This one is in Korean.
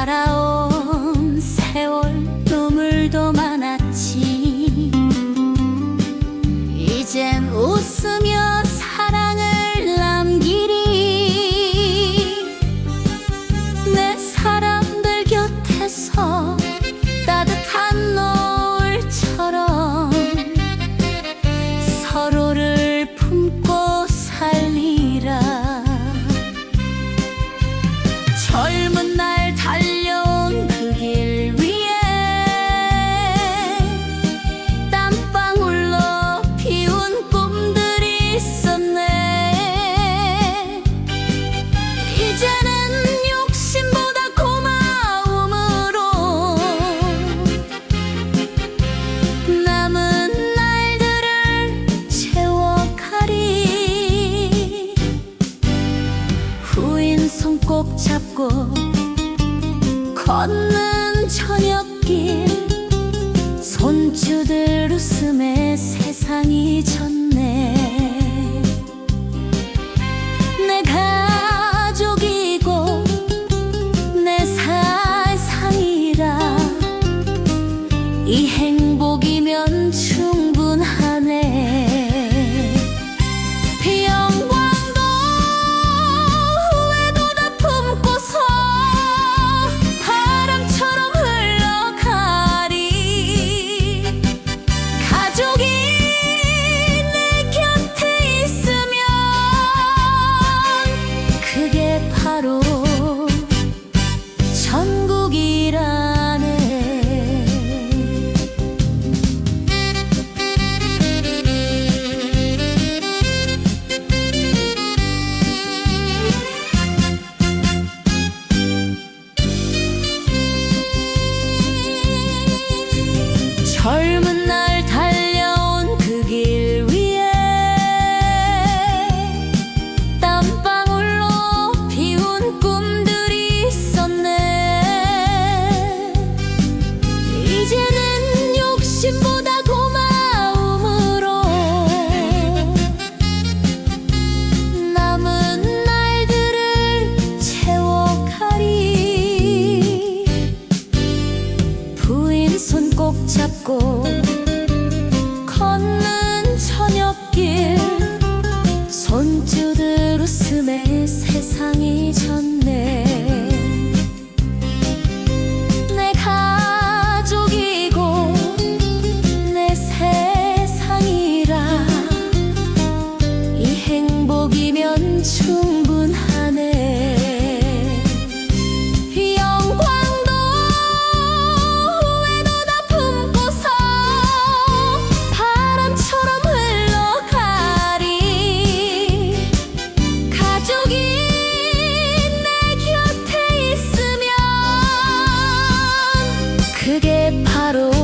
살아온 세월 눈물도 많았지. 이젠 웃으며 이제는 욕심보다 고마움으로 남은 날들을 채워가리. 후인 손 꼭 잡고 걷는 저녁길. 已轻 그게 바로